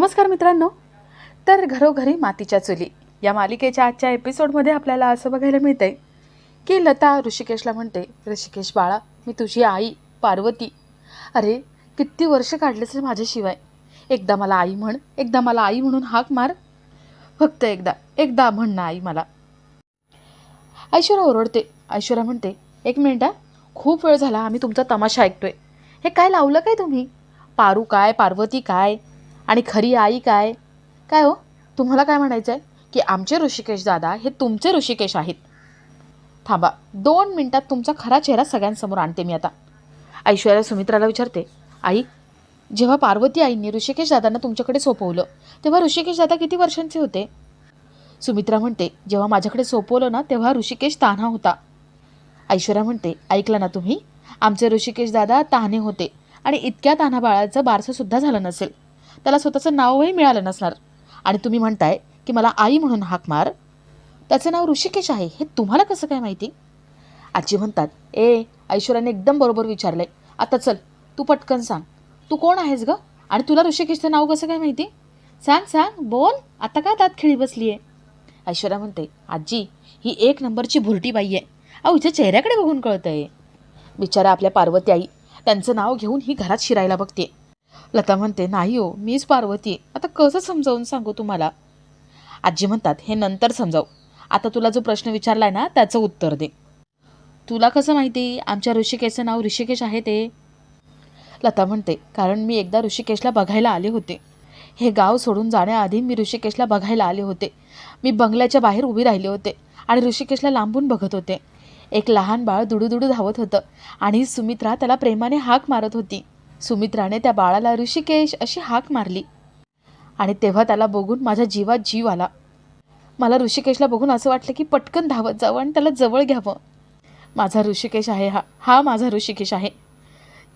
नमस्कार मित्रांनो. तर घरोघरी मातीच्या चुली या मालिकेच्या आजच्या एपिसोडमध्ये आपल्याला असं बघायला मिळतंय की लता ऋषिकेशला म्हणते ऋषिकेश बाळा मी तुझी आई पार्वती. अरे किती वर्ष काढलेस रे माझ्याशिवाय. एकदा मला आई म्हण एकदा मला आई म्हणून हाक मार. फक्त एकदा एकदा म्हण ना आई मला. ऐश्वर्या ओरडते. ऐश्वर्या म्हणते एक मिनिट हा खूप वेळ झाला आम्ही तुमचा तमाशा ऐकतोय. हे काय लावलं काय तुम्ही? पारू काय पार्वती काय? आणि खरी आई काय? काय हो? तुम्हाला काय म्हणायचं आहे की आमचे ऋषिकेश दादा हे तुमचे ऋषिकेश आहेत. थांबा दोन मिनटात तुमचा खरा चेहरा सगळ्यांसमोर आणते मी आता. ऐश्वर्या सुमित्राला विचारते आई जेव्हा पार्वती आईंनी ऋषिकेश दादांना तुमच्याकडे सोपवलं तेव्हा ऋषिकेश दादा किती वर्षांचे होते? सुमित्रा म्हणते जेव्हा माझ्याकडे सोपवलं ना तेव्हा ऋषिकेश तान्हा होता. ऐश्वर्या म्हणते ऐकलं ना तुम्ही? आमचे ऋषिकेश दादा तान्हे होते आणि इतक्या तान्हा बाळाचं बारसंसुद्धा झालं नसेल. त्याला स्वतःचं नावही मिळालं नसणार. आणि तुम्ही म्हणताय की मला आई म्हणून हाक मार. त्याचं नाव ऋषिकेश आहे हे तुम्हाला कसं काय माहिती? आजी म्हणतात ए ऐश्वर्याने एकदम बरोबर विचारलंय. आता चल तू पटकन सांग. तू कोण आहेस गं? आणि तुला ऋषिकेशचं नाव कसं काय माहिती? सांग सांग बोल. आता काय दात खेळी बसली आहे ऐश्वर्या म्हणते आजी ही एक नंबरची भुरटी बाई आहे. अहो हिच्या चेहऱ्याकडे बघून कळतंय. बिचारा आपल्या पार्वती आई त्यांचं नाव घेऊन ही घरात शिरायला बघते लता म्हणते नाही हो मीच पार्वती. आता कसं समजावून सांगू तुम्हाला? आजी म्हणतात हे नंतर समजाव. आता तुला जो प्रश्न विचारलाय ना त्याचं उत्तर दे. तुला कसं माहिती? आमच्या ऋषिकेशचं नाव ऋषिकेश आहे ते. लता म्हणते कारण मी एकदा ऋषिकेशला बघायला आले होते. हे गाव सोडून जाण्याआधी मी ऋषिकेशला बघायला आले होते. मी बंगल्याच्या बाहेर उभी राहिले होते आणि ऋषिकेशला लांबून बघत होते. एक लहान बाळ दुडूदुडू धावत होतं आणि सुमित्रा त्याला प्रेमाने हाक मारत होती. सुमित्राने त्या बाळाला ऋषिकेश अशी हाक मारली. आणि तेव्हा त्याला बघून माझ्या जीवात जीव आला. मला ऋषिकेशला बघून असं वाटलं की पटकन धावत जावं आणि त्याला जवळ घ्यावं. माझा ऋषिकेश आहे हा हा माझा ऋषिकेश आहे.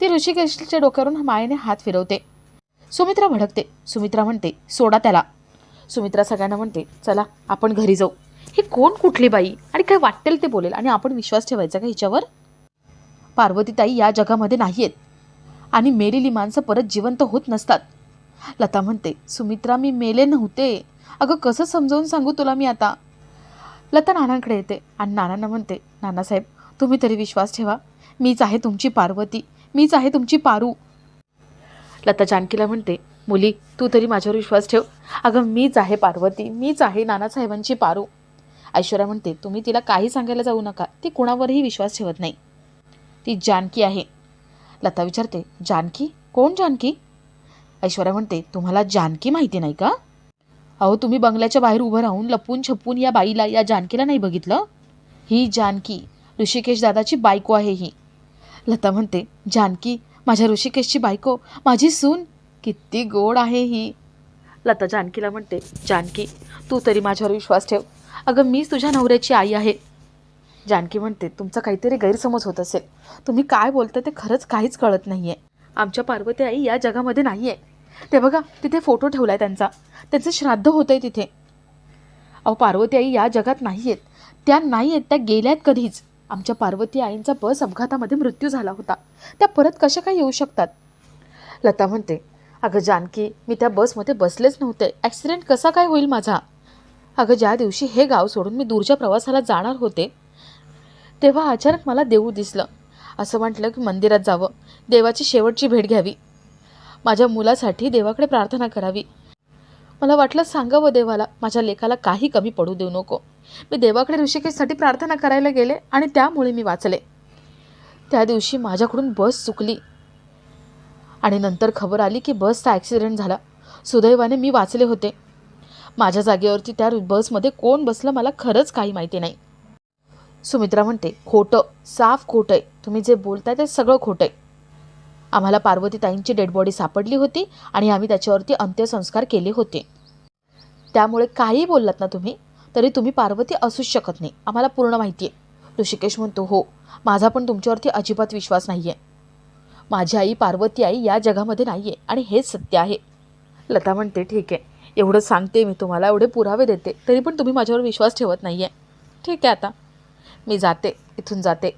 ती ऋषिकेशच्या डोक्यावरून मायेने हात फिरवते. सुमित्रा भडकते. सुमित्रा म्हणते सोडा त्याला. सुमित्रा सगळ्यांना म्हणते चला आपण घरी जाऊ. ही कोण कुठली बाई? आणि काय वाटेल ते बोलेल. आणि आपण विश्वास ठेवायचा का हिच्यावर? पार्वतीताई या जगामध्ये नाही आहेत आणि मेलेली माणसं परत जिवंत होत नसतात. लता म्हणते सुमित्रा मी मेले नव्हते. अगं कसं समजावून सांगू तुला मी आता? लता नानांकडे येते आणि नानांना म्हणते नानासाहेब तुम्ही तरी विश्वास ठेवा. मीच आहे तुमची पार्वती. मीच आहे तुमची पारू. लता जानकीला म्हणते मुली तू तरी माझ्यावर विश्वास ठेव. अगं मीच आहे पार्वती. मीच आहे नानासाहेबांची पारू. ऐश्वर्या म्हणते तुम्ही तिला काही सांगायला जाऊ नका. ती कुणावरही विश्वास ठेवत नाही. ती जानकी आहे. लता विचारते जानकी? कोण जानकी? ऐश्वर्या म्हणते तुम्हाला जानकी माहिती नाही का? अहो तुम्ही बंगल्याच्या बाहेर उभं राहून लपून छपून या बाईला या जानकीला नाही बघितलं? ही जानकी ऋषिकेश दादाची बायको आहे ही. लता म्हणते जानकी माझ्या ऋषिकेशची बायको माझी सून किती गोड आहे ही. लता जानकीला म्हणते जानकी तू तरी माझ्यावर विश्वास ठेव. अगं मीच तुझ्या नवऱ्याची आई आहे. जानकी म्हणते तुमचा काहीतरी गैरसमज होत असेल. तुम्ही काय बोलता ते खरंच काहीच कळत नाही आहे आमच्या पार्वती आई या जगामध्ये नाही आहे ते बघा तिथे फोटो ठेवला आहे त्यांचा. त्यांचं श्राद्ध होतं आहे तिथे. अहो पार्वती आई या जगात नाही आहेत त्या नाही आहेत त्या गेल्यात कधीच. आमच्या पार्वती आईंचा बस अपघातामध्ये मृत्यू झाला होता. त्या परत कशा काय येऊ शकतात? लता म्हणते अगं जानकी मी त्या बसमध्ये बसलेच नव्हते. ॲक्सिडेंट कसा काय होईल माझा? अगं ज्या दिवशी हे गाव सोडून मी दूरच्या प्रवासाला जाणार होते तेव्हा अचानक मला देऊ दिसलं. असं म्हटलं की मंदिरात जावं. देवाची शेवटची भेट घ्यावी. माझ्या मुलासाठी देवाकडे प्रार्थना करावी. मला वाटलं सांगावं देवाला माझ्या लेखाला काही कमी पडू देऊ नको. मी देवाकडे ऋषिकेशसाठी प्रार्थना करायला गेले आणि त्यामुळे मी वाचले. त्या दिवशी माझ्याकडून बस चुकली. आणि नंतर खबर आली की बसचा ॲक्सिडेंट झाला. सुदैवाने मी वाचले होते. माझ्या जागेवरती त्या बसमध्ये कोण बसलं मला खरंच काही माहिती नाही. सुमित्रा म्हणते खोटं साफ खोटं आहे. तुम्ही जे बोलताय ते सगळं खोटं आहे. आम्हाला पार्वतीताईंची डेड बॉडी सापडली होती आणि आम्ही त्याच्यावरती अंत्यसंस्कार केले होते. त्यामुळे काही बोललात ना तुम्ही तरी तुम्ही पार्वती असूच शकत नाही. आम्हाला पूर्ण माहिती आहे. ऋषिकेश म्हणतो हो माझा पण तुमच्यावरती अजिबात विश्वास नाही आहे माझी आई पार्वती आई या जगामध्ये नाही आहे आणि हेच सत्य आहे. लता म्हणते ठीक आहे. एवढं सांगते मी तुम्हाला एवढे पुरावे देते तरी पण तुम्ही माझ्यावर विश्वास ठेवत नाही आहे ठीक आहे आता. मी जाते इथून जाते.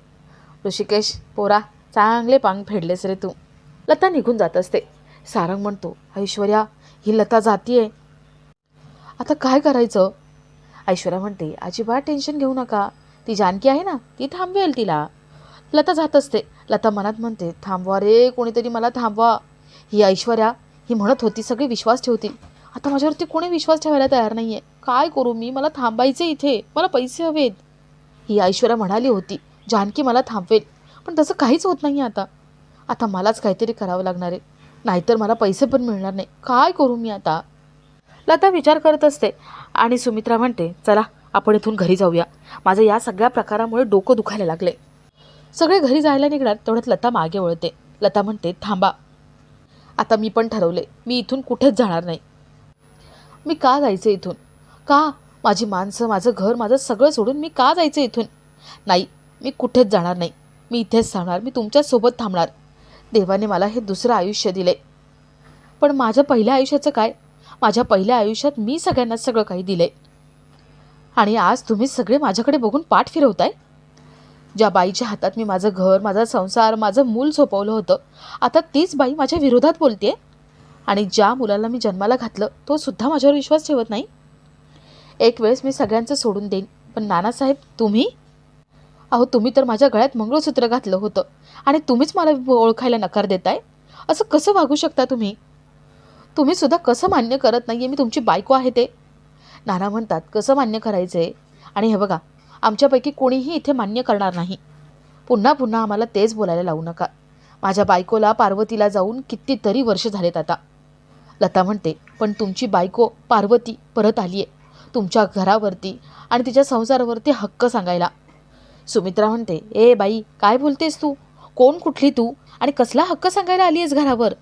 ऋषिकेश पोरा चांगले पांग फेडलेस रे तू. लता निघून जात असते. सारंग म्हणतो ऐश्वर्या ही लता जातीये. आता काय करायचं? ऐश्वर्या म्हणते अजिबात टेन्शन घेऊ नका. ती जानकी आहे ना ती थांबवेल तिला. लता जात असते. लता मनात म्हणते थांबवा रे कोणीतरी मला थांबवा. ही ऐश्वर्या ही म्हणत होती सगळे विश्वास ठेवतील आता माझ्यावरती कोणी विश्वास ठेवायला तयार नाही आहे काय करू मी? मला थांबायचं इथे. मला पैसे हवेत. ही ऐश्वर्या म्हणाली होती. जानकी मला थांबवेल. पण तसं काहीच होत नाही आता. आता मलाच काहीतरी करावं लागणार आहे. नाहीतर मला पैसे पण मिळणार नाही. काय करू मी आता? लता विचार करत असते आणि सुमित्रा म्हणते चला आपण इथून घरी जाऊया. माझं या सगळ्या प्रकारामुळे डोकं दुखायला लागले सगळे घरी जायला निघणार तेवढ्यात लता मागे वळते. लता म्हणते थांबा. आता मी पण ठरवले मी इथून कुठेच जाणार नाही. मी का जायचं इथून? का माझी माणसं माझं घर माझं सगळं सोडून मी का जायचं इथून? नाही मी कुठेच जाणार नाही. मी इथेच थांबणार मी तुमच्यासोबत थांबणार. देवाने मला हे दुसरं आयुष्य दिले. पण माझ्या पहिल्या आयुष्याचं काय? माझ्या पहिल्या आयुष्यात मी सगळ्यांना सगळं काही दिलंय आणि आज तुम्ही सगळे माझ्याकडे बघून पाठ फिरवताय? ज्या बाईच्या हातात मी माझं घर माझा संसार माझं मूल सोपवलं होतं आता तीच बाई माझ्या विरोधात बोलते आणि ज्या मुलाला मी जन्माला घातलं तो सुद्धा माझ्यावर विश्वास ठेवत नाही? एक वेळेस मी सगळ्यांचं सोडून देईन. पण नानासाहेब तुम्ही? अहो तुम्ही तर माझ्या गळ्यात मंगळसूत्र घातलं होतं. आणि तुम्हीच मला ओळखायला नकार देताय? असं कसं वागू शकता तुम्ही? तुम्ही सुद्धा कसं मान्य करत नाही आहे मी तुमची बायको आहे ते. नाना म्हणतात कसं मान्य करायचं? आहे आणि हे बघा आमच्यापैकी कोणीही इथे मान्य करणार नाही. पुन्हा पुन्हा आम्हाला तेच बोलायला लावू नका. माझ्या बायकोला पार्वतीला जाऊन कितीतरी वर्ष झालेत आता. लता म्हणते पण तुमची बायको पार्वती परत आली आहे तुमच्या घरावरती आणि तिच्या संसारावरती हक्क सांगायला. सुमित्रा म्हणते ए बाई काय बोलतेस तू? कोण कुठली तू? आणि कसला हक्क सांगायला आली आहेस घरावर?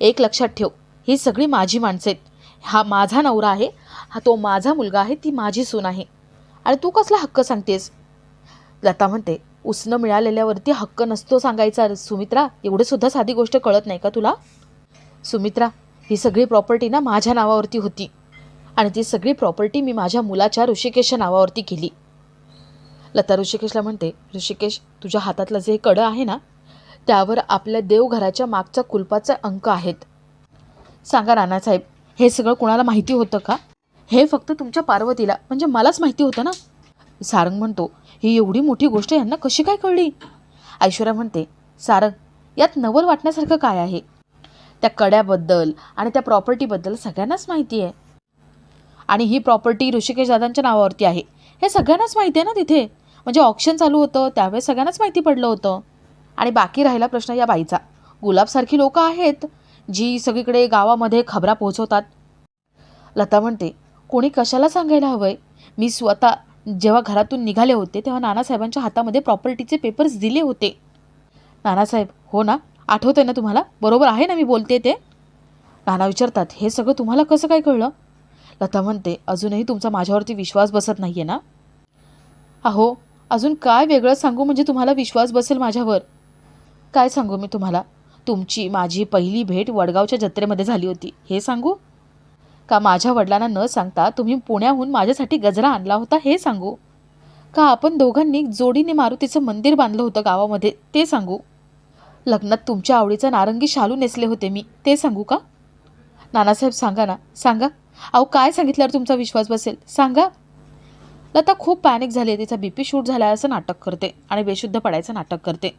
एक लक्षात ठेव ही सगळी माझी माणसं आहेत. हा माझा नवरा आहे हा तो माझा मुलगा आहे ती माझी सून आहे. आणि तू कसला हक्क सांगतेस? लता म्हणते उसनं मिळालेल्यावरती हक्क नसतो सांगायचा सुमित्रा. एवढं सुद्धा साधी गोष्ट कळत नाही का तुला? सुमित्रा ही सगळी प्रॉपर्टी ना माझ्या नावावरती होती. आणि ती सगळी प्रॉपर्टी मी माझ्या मुलाच्या ऋषिकेशच्या नावावरती केली. लता ऋषिकेशला म्हणते ऋषिकेश तुझ्या हातातलं जे कडं आहे ना त्यावर आपल्या देवघराच्या मागच्या कुलपाचा अंक आहेत. सांगा नानासाहेब हे सगळं कुणाला माहिती होतं का? हे फक्त तुमच्या पार्वतीला म्हणजे मलाच माहिती होतं ना? सारंग म्हणतो ही एवढी मोठी गोष्ट यांना कशी काय कळली? ऐश्वर्या म्हणते सारंग यात नवल वाटण्यासारखं काय आहे? त्या कड्याबद्दल आणि त्या प्रॉपर्टीबद्दल सगळ्यांनाच माहिती आहे. आणि ही प्रॉपर्टी ऋषिकेश दादांच्या नावावरती आहे. हे सगळ्यांनाच माहिती आहे ना तिथे? म्हणजे ऑप्शन चालू होतं त्यावेळेस सगळ्यांनाच माहिती पडलं होतं. आणि बाकी राहिला प्रश्न या बाईचा. गुलाबसारखी लोकं आहेत जी सगळीकडे गावामध्ये खबरा पोहोचवतात. लता म्हणते कोणी कशाला सांगायला हवं आहे मी स्वतः जेव्हा घरातून निघाले होते तेव्हा नानासाहेबांच्या हातामध्ये प्रॉपर्टीचे पेपर्स दिले होते. नानासाहेब हो ना? आठवतंय ना तुम्हाला? बरोबर आहे ना मी बोलते ते? नाना विचारतात हे सगळं तुम्हाला कसं काय कळलं? लता म्हणते अजूनही तुमचा माझ्यावरती विश्वास बसत नाही आहे ना? अहो अजून काय वेगळं सांगू म्हणजे तुम्हाला विश्वास बसेल माझ्यावर? काय सांगू मी तुम्हाला? तुमची माझी पहिली भेट वडगावच्या जत्रेमध्ये झाली होती. हे सांगू? का माझ्या वडिलांना न सांगता तुम्ही पुण्याहून माझ्यासाठी गजरा आणला होता हे सांगू? का आपण दोघांनी जोडीने मारुतीचं मंदिर बांधलं होतं गावामध्ये ते सांगू? लग्नात तुमच्या आवडीचा नारंगी शालू नेसले होते मी ते सांगू का? नानासाहेब सांगा ना सांगा. अहो काय सांगितल्यावर तुमचा विश्वास बसेल? सांगा. लता खूप पॅनिक झाली तिचा बीपी शूट झाला असं नाटक करते आणि बेशुद्ध पडायचं नाटक करते.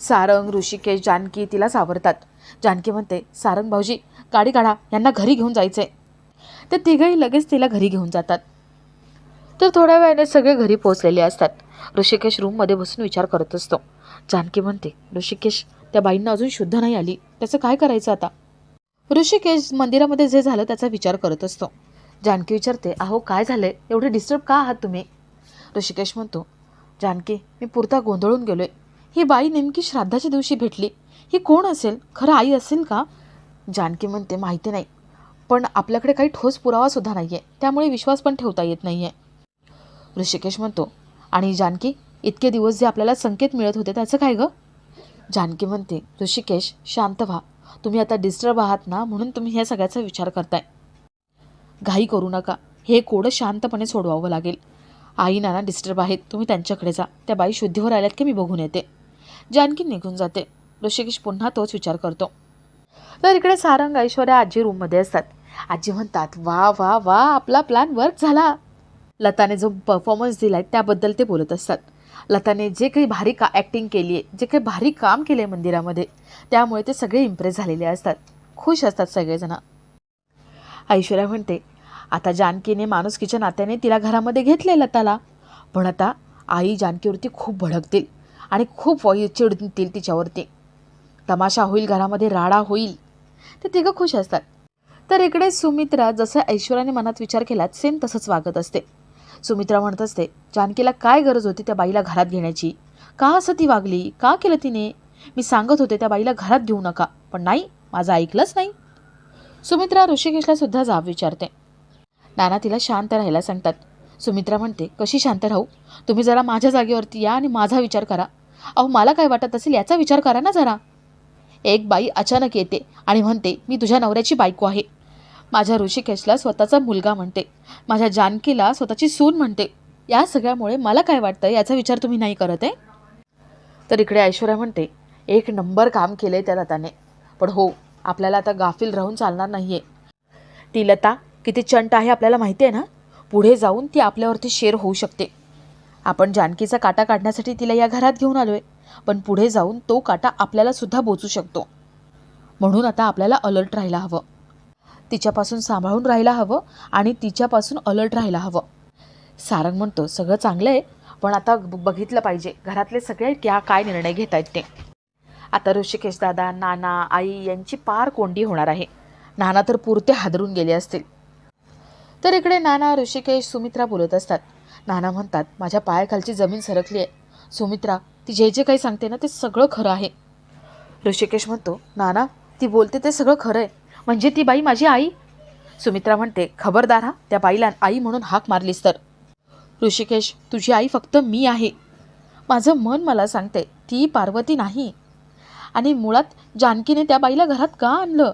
सारंग ऋषिकेश जानकी तिला सावरतात. जानकी म्हणते सारंग भाऊजी गाडी काढा. यांना घरी घेऊन जायचंय. ते तिघही लगेच तिला घरी घेऊन जातात. तर थोड्या वेळाने सगळे घरी पोहोचलेले असतात. ऋषिकेश रूममध्ये बसून विचार करत असतो. जानकी म्हणते ऋषिकेश त्या बाईंना अजून शुद्ध नाही आली. त्याचं काय करायचं आता? ऋषिकेश मंदिरामध्ये जे झालं त्याचा विचार करत असतो. जानकी विचारते अहो काय झालंय? एवढे डिस्टर्ब का आहात तुम्ही? ऋषिकेश म्हणतो जानकी मी पुरता गोंधळून गेलोय. ही बाई नेमकी श्राद्धाच्या दिवशी भेटली. ही कोण असेल? खरं आई असेल का? जानकी म्हणते माहिती नाही. पण आपल्याकडे काही ठोस पुरावासुद्धा नाही आहे त्यामुळे विश्वास पण ठेवता येत नाही आहे ऋषिकेश म्हणतो आणि जानकी इतके दिवस जे आपल्याला संकेत मिळत होते त्याचं काय गं? जानकी म्हणते ऋषिकेश शांत व्हा. तुम्ही आता डिस्टर्ब आहात ना म्हणून तुम्ही ह्या सगळ्याचा विचार करताय. घाई करू नका. हे कोडं शांतपणे सोडवावं लागेल. आई नाना डिस्टर्ब आहेत. तुम्ही त्यांच्याकडे जा. त्या बाई शुद्धीवर आल्यात की मी बघून येते. जानकी निघून जाते. ऋषिकेश पुन्हा तोच विचार करतो. तर इकडे सारंग ऐश्वर्या आजी रूममध्ये असतात. आजी म्हणतात वा वा वा आपला प्लॅन वर्क झाला. लताने जो परफॉर्मन्स दिला आहे त्याबद्दल ते बोलत असतात. लताने जे काही भारी का ॲक्टिंग केली आहे जे काही भारी काम केलं आहे मंदिरामध्ये त्यामुळे ते सगळे इम्प्रेस झालेले असतात. खुश असतात सगळेजण. ऐश्वर्या म्हणते आता जानकीने माणुसकीच्या नात्याने तिला घरामध्ये घेतले लताला. पण आता आई जानकीवरती खूप भडकतील आणि खूप वय चिडतील तिच्यावरती. तमाशा होईल घरामध्ये राडा होईल. ते तिघं खुश असतात. तर इकडे सुमित्रा जसं ऐश्वर्याने मनात विचार केला सेम तसंच वागत असते. सुमित्रा म्हणत असते जानकीला काय गरज होती त्या बाईला घरात घेण्याची? का असं ती वागली? का केलं तिने? मी सांगत होते त्या बाईला घरात घेऊ नका पण नाही माझं ऐकलंच नाही. सुमित्रा ऋषिकेशला सुद्धा जाब विचारते. नाना तिला शांत राहायला सांगतात. सुमित्रा म्हणते कशी शांत राहू? तुम्ही जरा माझ्या जागेवरती या आणि माझा विचार करा. अहो मला काय वाटत असेल याचा विचार करा ना जरा. एक बाई अचानक येते आणि म्हणते मी तुझ्या नवऱ्याची बायको आहे. माझ्या ऋषिकेशला स्वतःचा मुलगा म्हणते. माझ्या जानकीला स्वतःची सून म्हणते. या सगळ्यामुळे मला काय वाटतं याचा विचार तुम्ही नाही करत आहे? तर इकडे ऐश्वर्या म्हणते एक नंबर काम केलं आहे त्या लताने. पण हो आपल्याला आता गाफील राहून चालणार नाही आहे ती लता किती चंट आहे आपल्याला माहिती आहे ना? पुढे जाऊन ती आपल्यावरती शेर होऊ शकते. आपण जानकीचा काटा काढण्यासाठी तिला या घरात घेऊन आलो आहे पण पुढे जाऊन तो काटा आपल्यालासुद्धा बोचू शकतो. म्हणून आता आपल्याला अलर्ट राहायला हवं. तिच्यापासून सांभाळून राहायला हवं आणि तिच्यापासून अलर्ट राहायला हवं. सारंग म्हणतो सगळं चांगलं आहे पण आता ब- बघितलं पाहिजे. घरातले सगळे क्या काय निर्णय घेत आहेत ते. आता ऋषिकेश दादा नाना आई यांची पार कोंडी होणार आहे. नाना तर पुरते हादरून गेले असतील. तर इकडे नाना ऋषिकेश सुमित्रा बोलत असतात. नाना म्हणतात माझ्या पायाखालची जमीन सरकली आहे. सुमित्रा ती जे जे काही सांगते ना ते सगळं खरं आहे. ऋषिकेश म्हणतो नाना ती बोलते ते सगळं खरं आहे. म्हणजे ती बाई माझी आई? सुमित्रा म्हणते खबरदार हा त्या बाईला आई म्हणून हाक मारलीस तर. ऋषिकेश तुझी आई फक्त मी आहे. माझं मन मला सांगते ती पार्वती नाही. आणि मुळात जानकीने त्या बाईला घरात का आणलं?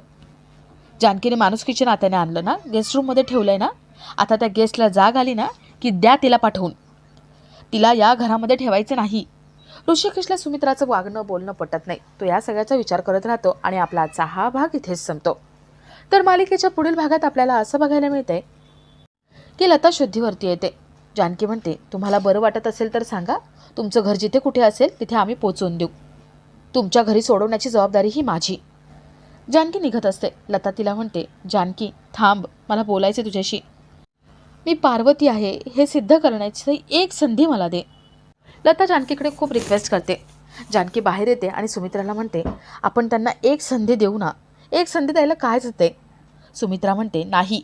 जानकीने माणुसकीच्या नात्याने आणलं ना गेस्ट रूममध्ये ठेवलं आहे ना. आता त्या गेस्टला जाग आली ना की द्या तिला पाठवून. तिला या घरामध्ये ठेवायचं नाही. ऋषिकेशला सुमित्राचं वागणं बोलणं पटत नाही. तो या सगळ्याचा विचार करत राहतो आणि आपला आजचा हा भाग इथेच संपतो. तर मालिकेच्या पुढील भागात आपल्याला असं बघायला मिळतंय की लता शुद्धीवरती येते. जानकी म्हणते तुम्हाला बरं वाटत असेल तर सांगा. तुमचं घर जिथे कुठे असेल तिथे आम्ही पोचवून देऊ. तुमच्या घरी सोडवण्याची जबाबदारी ही माझी. जानकी निघत असते. लता तिला म्हणते जानकी थांब. मला बोलायचे तुझ्याशी. मी पार्वती आहे. हे सिद्ध करण्याची एक संधी मला दे. लता जानकीकडे खूप रिक्वेस्ट करते. जानकी बाहेर येते आणि सुमित्राला म्हणते आपण त्यांना एक संधी देऊ ना. एक संधी द्यायला कायच होते? सुमित्रा म्हणते नाही.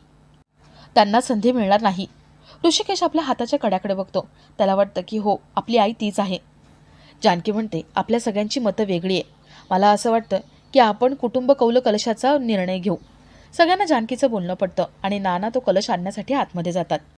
त्यांना संधी मिळणार नाही. ऋषिकेश आपल्या हाताच्या कड्याकडे बघतो. त्याला वाटतं की हो आपली आई तीच आहे. जानकी म्हणते आपल्या सगळ्यांची मतं वेगळी आहे. मला असं वाटतं की आपण कुटुंब कौल कलशाचा निर्णय घेऊ. सगळ्यांना जानकीचं बोलणं पडतं आणि नाना तो कलश आणण्यासाठी आतमध्ये जातात.